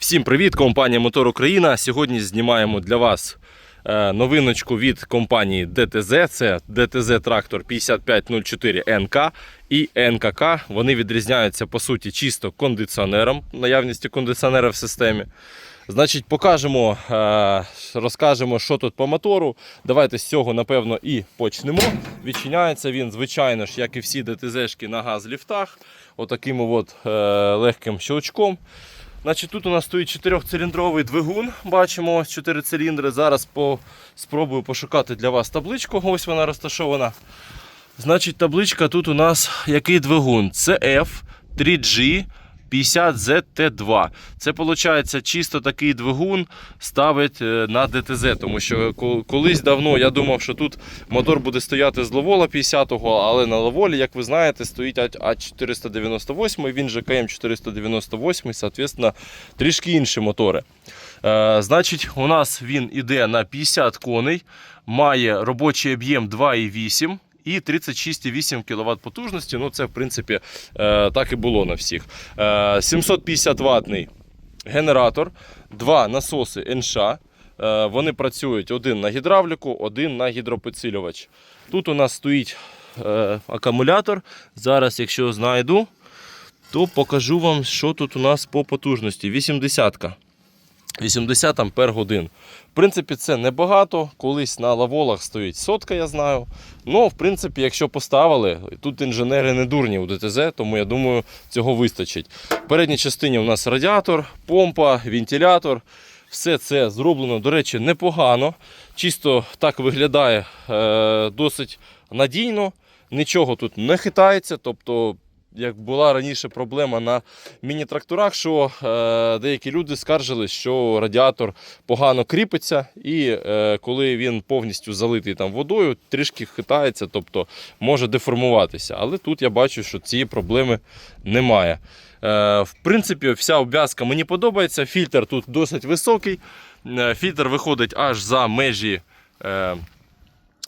Всім привіт, компанія Мотор Україна. Сьогодні знімаємо для вас е, новиночку від компанії DTZ. Це DTZ трактор 5504 НК і НКК. Вони відрізняються по суті чисто кондиціонером, наявністю кондиціонера в системі. Значить, покажемо, е, розкажемо, що тут по мотору. Давайте з цього, напевно, і почнемо. Відчиняється він, звичайно ж, як і всі ДТЗ-шки на газ-ліфтах, отаким от, е, легким щелчком. Значить, Тут у нас стоїть 4-циліндровий двигун. Бачимо ось 4 циліндри. Зараз по, спробую пошукати для вас табличку. Ось вона розташована. Значить, табличка тут у нас який двигун? Це F 3G 50ZT2. Це виходить чисто такий двигун ставить е, на ДТЗ, тому що колись давно я думав, що тут мотор буде стояти з Ловола 50-го, але на Ловолі, як ви знаєте, стоїть А498, він же КМ498, соответственно, трішки інші мотори. Е, значить, у нас він іде на 50 коней, має робочий об'єм 2,8 і 36,8 кВт потужності. Ну, це, в принципі, е, так і було на всіх. Е, 750 ватний генератор, два насоси НШ. Е, Вони працюють один на гідравліку, один на гідропідсилювач. Тут у нас стоїть е, акумулятор. Зараз, якщо знайду, то покажу вам, що тут у нас по потужності. 80-ка. 80 ампер годин. В принципі, це небагато. Колись на лаволах стоїть сотка, я знаю. Ну, в принципі, якщо поставили, тут інженери не дурні у ДТЗ, тому я думаю, цього вистачить. В передній частині у нас радіатор, помпа, вентилятор. Все це зроблено, до речі, непогано. Чисто так виглядає е, досить надійно. Нічого тут не хитається. Тобто, як була раніше проблема на міні-тракторах, що е, деякі люди скаржились, що радіатор погано кріпиться, і е, коли він повністю залитий там водою, трішки хитається, тобто може деформуватися. Але тут я бачу, що цієї проблеми немає. Е, в принципі, вся обв'язка мені подобається. Фільтр тут досить високий. Е, Фільтр виходить аж за межі е,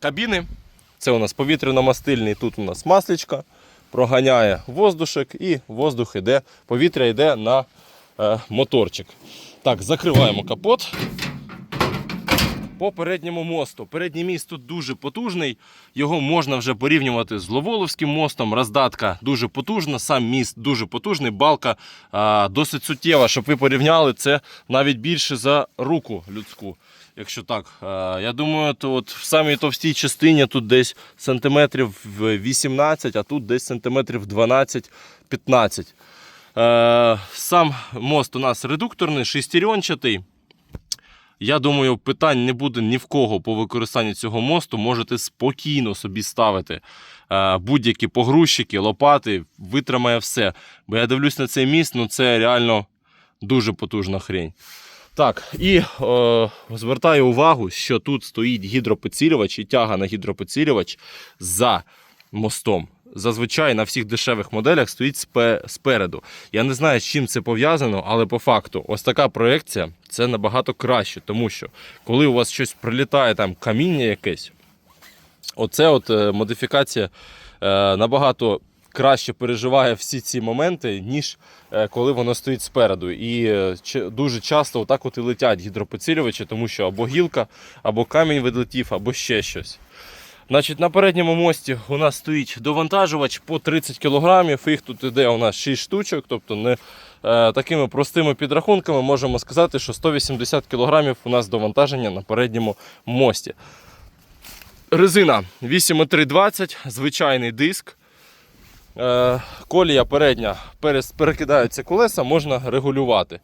кабіни. Це у нас повітряно-мастильний, тут у нас масличка проганяє воздушок і воздух іде, повітря йде на е, моторчик. Так, закриваємо капот. По передньому мосту. Передній міст тут дуже потужний. Його можна вже порівнювати з Ловоловським мостом. Роздатка дуже потужна, сам міст дуже потужний, балка а, досить суттєва. Щоб ви порівняли, це навіть більше за руку людську. Якщо так, я думаю, то от в самій товстій частині тут десь сантиметрів 18, а тут десь сантиметрів 12-15. Е, Сам мост у нас редукторний, шестеренчатий. Я думаю, питань не буде ні в кого по використанню цього мосту. Можете спокійно собі ставити е, будь-які погрузчики, лопати, витримає все. Бо я дивлюсь на цей міст, ну це реально дуже потужна хрень. Так, і е, звертаю увагу, що тут стоїть гідропідсилювач і тяга на гідропідсилювач за мостом. Зазвичай на всіх дешевих моделях стоїть спе- спереду. Я не знаю, з чим це пов'язано, але по факту, ось така проекція це набагато краще, тому що коли у вас щось прилітає, там каміння якесь, оце от е, модифікація е, набагато краще переживає всі ці моменти, ніж е, коли воно стоїть спереду. І е, дуже часто отак от і летять гідропідсилювачі, тому що або гілка, або камінь відлетів, або ще щось. Значить, на передньому мості у нас стоїть довантажувач по 30 кг. Їх тут іде у нас 6 штучок. Тобто не е, такими простими підрахунками можемо сказати, що 180 кг у нас довантаження на передньому мості. Резина 8,320, звичайний диск. Е, колія передня перекидаються колеса, можна регулювати.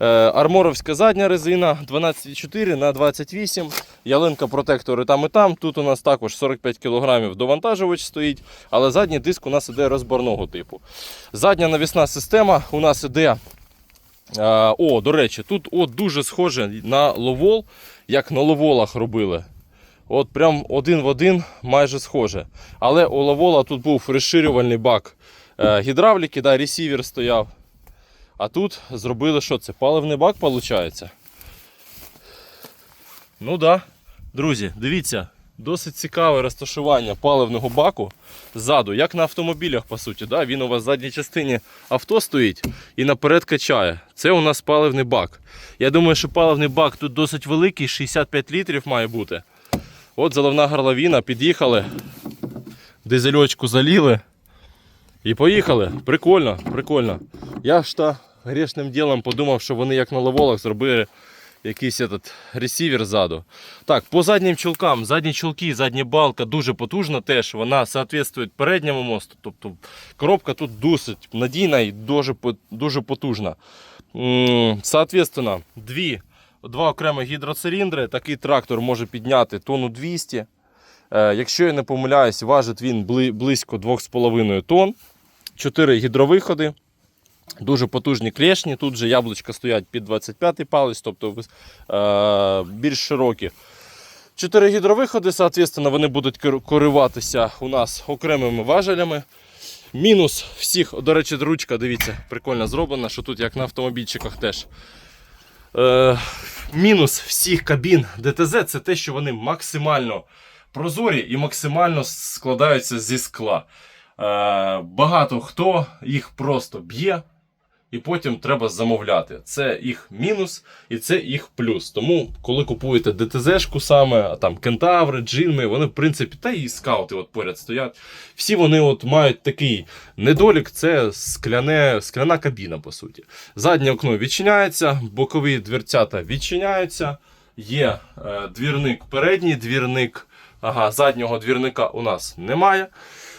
Е, Арморовська задня резина 12,4 на 28 ялинка протектори там і там. Тут у нас також 45 кг довантажувач стоїть, але задній диск у нас іде розборного типу. Задня навісна система у нас іде. е, О, до речі, тут от дуже схоже на ловол, як на ловолах робили. От прям один в один майже схоже. Але у ловола тут був розширювальний бак е, гідравліки, да, ресівер стояв. А тут зробили що це? Паливний бак, виходить? Ну так. Да. Друзі, дивіться, Досить цікаве розташування паливного баку ззаду, як на автомобілях, по суті. Да? Він у вас в задній частині авто стоїть і наперед качає. Це у нас паливний бак. Я думаю, що паливний бак тут досить великий, 65 літрів має бути. От заливна горловина, під'їхали, дизельочку заліли і поїхали. Прикольно, прикольно. Я ж та грішним ділом подумав, що вони як на ловолах зробили якийсь этот ресівер ззаду. Так, по заднім чулкам, задні чулки, задня балка дуже потужна теж. Вона соответствує передньому мосту. Тобто коробка тут досить надійна і дуже, дуже потужна. Соответственно, дві, два окремі гідроциліндри. Такий трактор може підняти тонну 200. Е, Якщо я не помиляюсь, важить він близько 2,5 тонн. Чотири гідровиходи. Дуже потужні клешні. Тут же яблучка стоять під 25 палець, тобто е, більш широкі. Чотири гідровиходи, соответственно, вони будуть керуватися у нас окремими важелями. Мінус всіх, до речі, ручка, дивіться, прикольно зроблена, що тут як на автомобільчиках теж. Е, мінус всіх кабін ДТЗ це те, що вони максимально прозорі і максимально складаються зі скла. Е, багато хто їх просто б'є, і потім треба замовляти. Це їх мінус і це їх плюс. Тому, коли купуєте ДТЗ-шку саме, там кентаври, джинми, вони, в принципі, та і скаути от поряд стоять. Всі вони от мають такий недолік, це скляне, скляна кабіна, по суті. Заднє окно відчиняється, бокові дверцята відчиняються. Є е, двірник передній, двірник. Ага, заднього двірника у нас немає.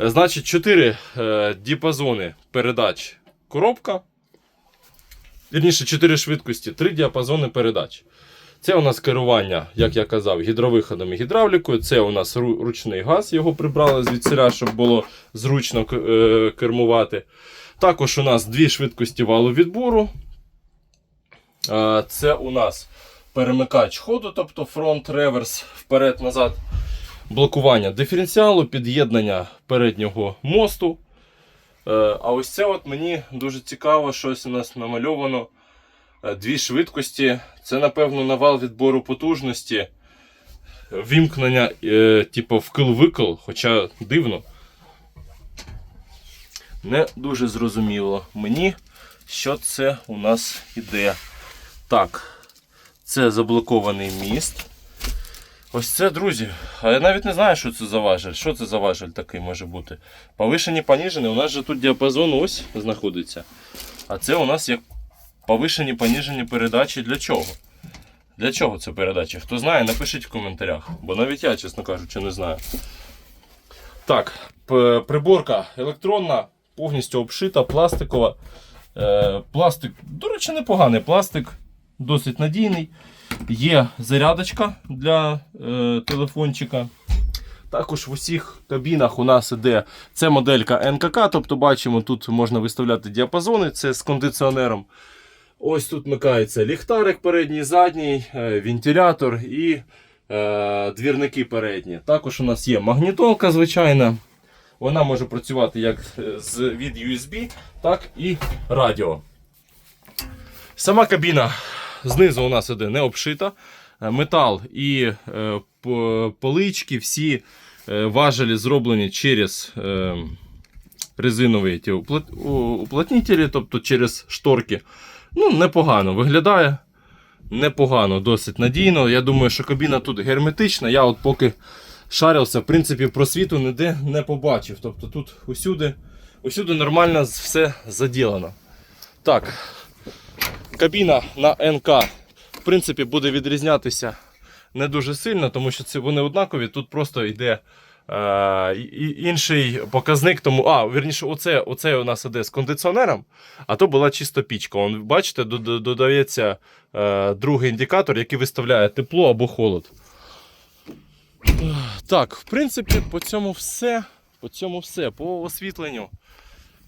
Е, Значить, 4 е, діапазони передач коробка. Вірніше, 4 швидкості, 3 діапазони передач. Це у нас керування, як я казав, гідровиходом і гідравлікою. Це у нас ручний газ, його прибрали звідсіля, щоб було зручно е, кермувати. Також у нас дві швидкості валу відбору. Це у нас перемикач ходу, тобто фронт, реверс, вперед-назад. Блокування диференціалу, під'єднання переднього мосту. Е, А ось це от мені дуже цікаво, щось у нас намальовано. Е, Дві швидкості. Це, напевно, навал відбору потужності. Вімкнення, е, типу, вкл-викл, хоча дивно. Не дуже зрозуміло мені, що це у нас іде. Так, це заблокований міст. Ось це, друзі. А я навіть не знаю, що це за важель. Що це за важель такий може бути? Повишені, поніжені. У нас же тут діапазон ось знаходиться. А це у нас як повишені, поніжені передачі для чого? Для чого це передачі? Хто знає, напишіть в коментарях. Бо навіть я, чесно кажучи, не знаю. Так, приборка електронна, повністю обшита, пластикова. Е, пластик, до речі, непоганий пластик, досить надійний. Є зарядочка для е, телефончика. Також в усіх кабінах у нас іде це моделька НКК, тобто бачимо, тут можна виставляти діапазони, це з кондиціонером. Ось тут вмикається ліхтарик передній, задній, е, вентилятор і е, двірники передні. Також у нас є магнітолка звичайна. Вона може працювати як е, з, від USB, так і радіо. Сама кабіна знизу у нас іде не обшита. Е, Метал і е, полички, всі е, важелі зроблені через резинові ті уплот- у- уплотнителі, тобто через шторки. Ну, непогано виглядає. Непогано, досить надійно. Я думаю, що кабіна тут герметична. Я от поки шарився, в принципі, просвіту ніде не побачив. Тобто тут усюди, усюди нормально все заділено. Так, кабіна на НК в принципі буде відрізнятися не дуже сильно, тому що це вони однакові. Тут просто йде е, інший показник. Тому, а, вірніше, оце, оце у нас іде з кондиціонером, а то була чисто пічка. Он, бачите, додається е, другий індикатор, який виставляє тепло або холод. Так, в принципі, по цьому все. По цьому все. По освітленню.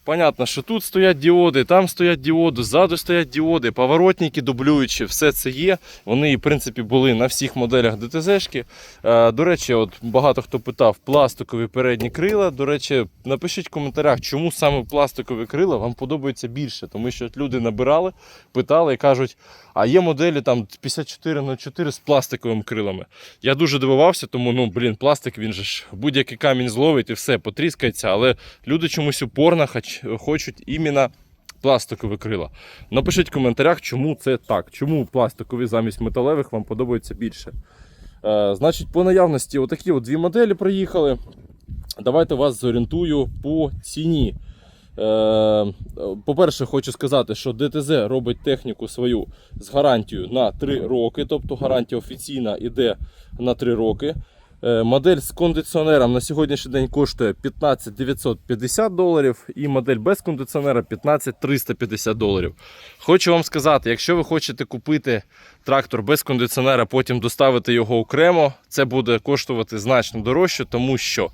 Понятно, що тут стоять діоди, там стоять діоди, ззаду стоять діоди, поворотники дублюючі, все це є. Вони, в принципі, були на всіх моделях ДТЗ-шки. Е, До речі, от багато хто питав пластикові передні крила. До речі, напишіть в коментарях, чому саме пластикові крила вам подобаються більше. Тому що люди набирали, питали і кажуть, а є моделі там 5404 з пластиковими крилами. Я дуже дивувався, тому ну блін, пластик він же ж будь-який камінь зловить і все потріскається, але люди чомусь упорно хоч, хочуть іменно пластикові крила. Напишіть в коментарях, чому це так, чому пластикові замість металевих вам подобаються більше. Е, значить, по наявності, отакі от дві моделі приїхали. Давайте вас зорієнтую по ціні. Е, По-перше, хочу сказати, що ДТЗ робить техніку свою з гарантією на 3 роки, тобто гарантія офіційна йде на 3 роки. Е, Модель з кондиціонером на сьогоднішній день коштує 15 950 доларів, і модель без кондиціонера 15 350 доларів. Хочу вам сказати, якщо ви хочете купити трактор без кондиціонера, потім доставити його окремо, це буде коштувати значно дорожче, тому що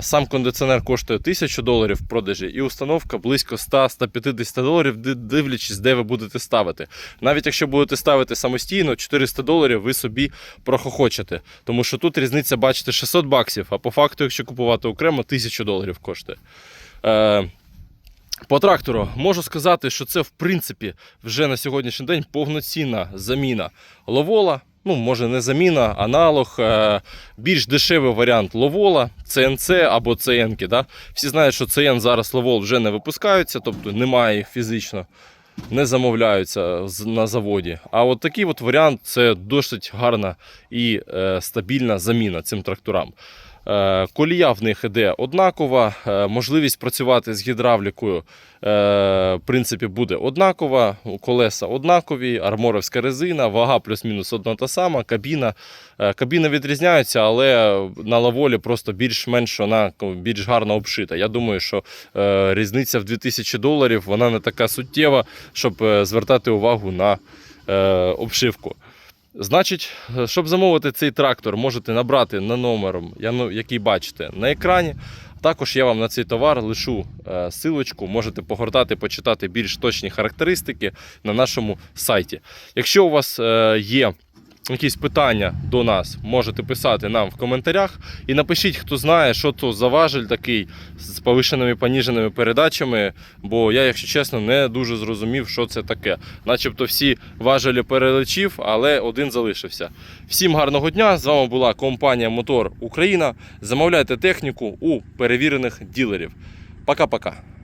сам кондиціонер коштує 1000 доларів в продажі, і установка близько 100-150 доларів, дивлячись, де ви будете ставити. Навіть якщо будете ставити самостійно, 400 доларів ви собі прохохочете. Тому що тут різниця, бачите, 600 баксів, а по факту, якщо купувати окремо, 1000 доларів коштує. Е, по трактору можу сказати, що це в принципі вже на сьогоднішній день повноцінна заміна ловола. Ну, може, не заміна, аналог, е, більш дешевий варіант ловола, ЦНЦ або ЦН. Да? Всі знають, що ЦН зараз ловол вже не випускаються, тобто немає їх фізично, не замовляються на заводі. А от такий от варіант це досить гарна і е, стабільна заміна цим тракторам. Е, Колія в них іде однакова, е, можливість працювати з гідравлікою е, в принципі буде однакова, колеса однакові, арморовська резина, вага плюс-мінус одна та сама, кабіна. Кабіна відрізняється, але на лаволі просто більш-менш вона більш гарно обшита. Я думаю, що різниця в 2000 доларів вона не така суттєва, щоб звертати увагу на обшивку. Значить, щоб замовити цей трактор, можете набрати на номер, ну, який бачите на екрані. Також я вам на цей товар лишу е, силочку, можете погортати, почитати більш точні характеристики на нашому сайті. Якщо у вас е, є якісь питання до нас, можете писати нам в коментарях і напишіть, хто знає, що то за важель такий з повишеними поніженими передачами, бо я, якщо чесно, не дуже зрозумів, що це таке. Начебто всі важелі перелечив, але один залишився. Всім гарного дня! З вами була компанія Мотор Україна. Замовляйте техніку у перевірених ділерів. Пока-пока.